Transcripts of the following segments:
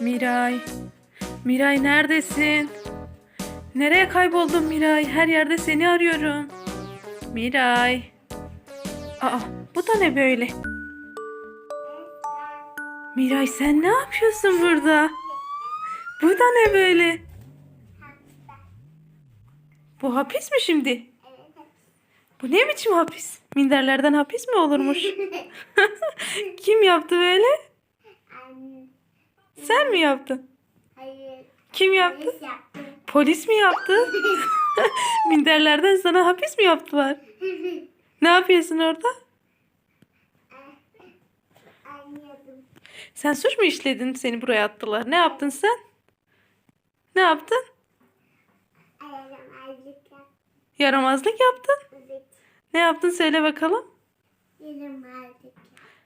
Miray. Miray neredesin? Nereye kayboldun Miray? Her yerde seni arıyorum. Miray. Aa, bu da ne böyle? Miray sen ne yapıyorsun burada? Bu da ne böyle? Bu hapis mi şimdi? Bu ne biçim hapis? Minderlerden hapis mi olurmuş? Kim yaptı böyle? Anne, Sen mi yaptın? Hayır. Kim yaptı? Polis yaptı. Polis mi yaptı? Minderlerden sana hapis mi yaptılar? Ne yapıyorsun orada? Anladım. Sen suç mu işledin seni buraya attılar? Ne yaptın sen? Ne yaptın? Yaramazlık yaptın. Ne yaptın söyle bakalım. Yarım azıcık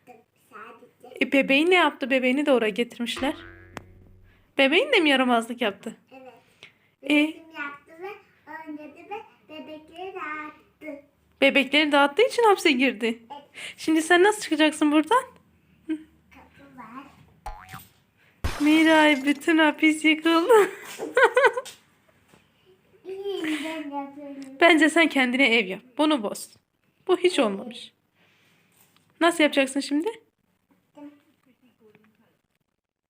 yaptım sadece. E, bebeğin ne yaptı? Bebeğini de oraya getirmişler. Bebeğin de mi yaramazlık yaptı? Evet. E, Resim yaptı ve oynadı ve bebekleri dağıttı. bebekleri dağıttığı için hapse girdi. Evet. Şimdi sen nasıl çıkacaksın buradan? Kapı var. Miray bütün hapis yıkıldı. Bence sen kendine ev yap. Bunu boz. Bu hiç olmamış. Nasıl yapacaksın şimdi?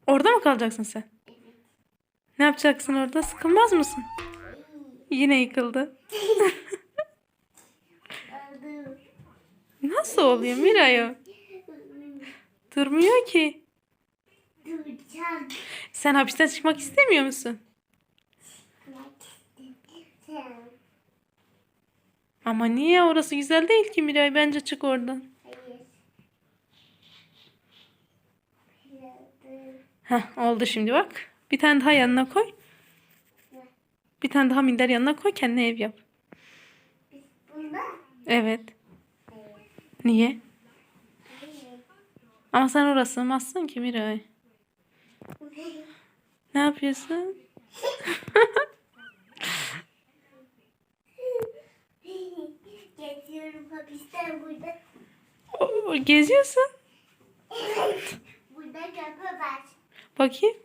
Orada mı kalacaksın sen? Ne yapacaksın orada? Sıkılmaz mısın? Yine yıkıldı. Nasıl oluyor Miray o? Durmuyor ki. Sen hapisten çıkmak istemiyor musun? Ama niye? Orası güzel değil ki Miray. Bence çık oradan. Heh, oldu şimdi bak. Bir tane daha yanına koy. Bir tane daha minder yanına koy. Kendine ev yap. Evet. Niye? Ama sen orası sığmazsın ki Miray. Ne yapıyorsun? Geziyorum hapisten burada. O- Geziyorsun. Burada kapı var. Bakayım.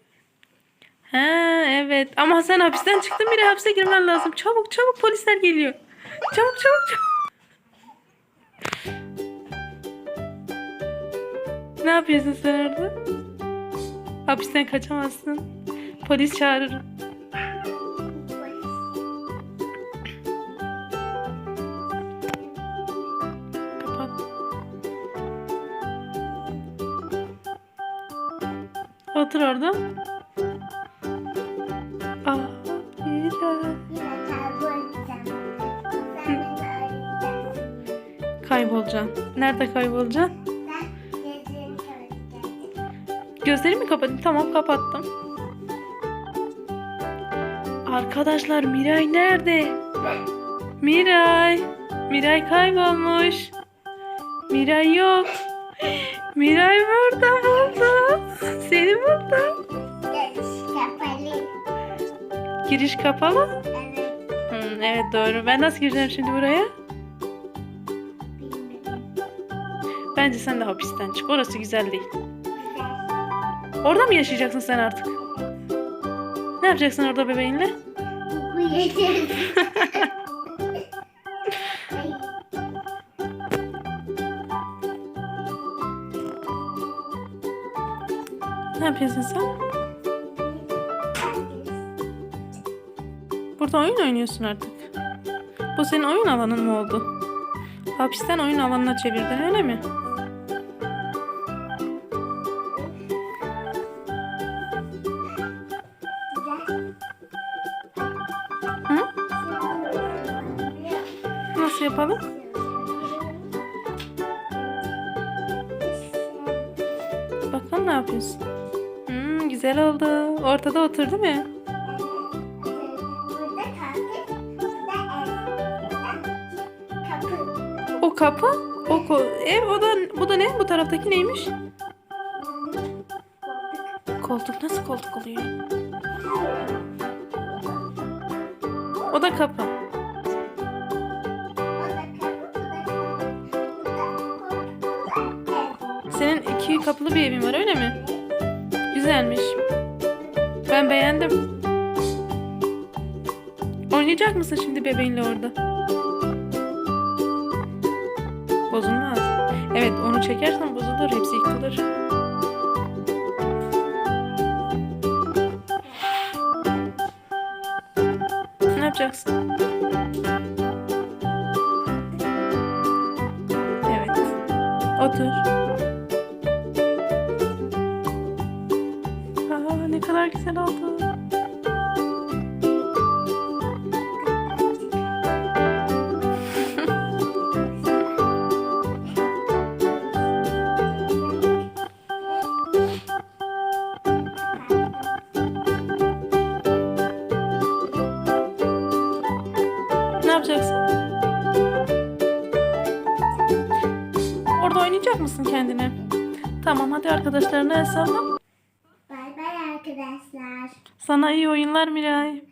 Ha evet. Ama sen hapisten çıktın biri hapse girmen lazım. Çabuk çabuk polisler geliyor. Çabuk çabuk çabuk. Ne yapıyorsun sen orada? Hapisten kaçamazsın. Polis çağırırım. Otur orada. Arayacaksın. Kaybolacaksın. Nerede kaybolacaksın? Gözlerimi kapatayım. Tamam kapattım. Arkadaşlar Miray nerede? Miray. Miray kaybolmuş. Miray yok. Miray burada buldum. Seni buldum. Geliş kapalı. Giriş kapalı. Evet. Hmm, evet doğru. Ben nasıl gireceğim şimdi buraya? Bence sen de hapisten çık. Orası güzel değil. Orada mı yaşayacaksın sen artık? Ne yapacaksın orada bebeğinle? Bu Ne yapıyorsun sen? Burada oyun oynuyorsun artık. Bu senin oyun alanın mı oldu? Hapisten oyun alanına çevirdin öyle mi? Hı? Nasıl yapalım? Bakalım ne yapıyorsun? Güzel oldu. Ortada otur değil mi? Burada kalkıp burada ev. Burada kapı. O kapı, o ko- ev, o da bu da ne? Bu taraftaki neymiş? Koltuk nasıl koltuk oluyor? O da kapı. Senin iki kapılı bir evin var öyle mi? Güzelmiş. Ben beğendim. Oynayacak mısın şimdi bebeğinle orada? Bozulmaz. Evet onu çekersen bozulur. Hepsi yıkılır. Ne yapacaksın? Evet. Otur. Ne kadar güzel oldu. Ne yapacaksın? Orada oynayacak mısın kendine? Tamam hadi arkadaşlarına el salla. Arkadaşlar. Sana iyi oyunlar Miray.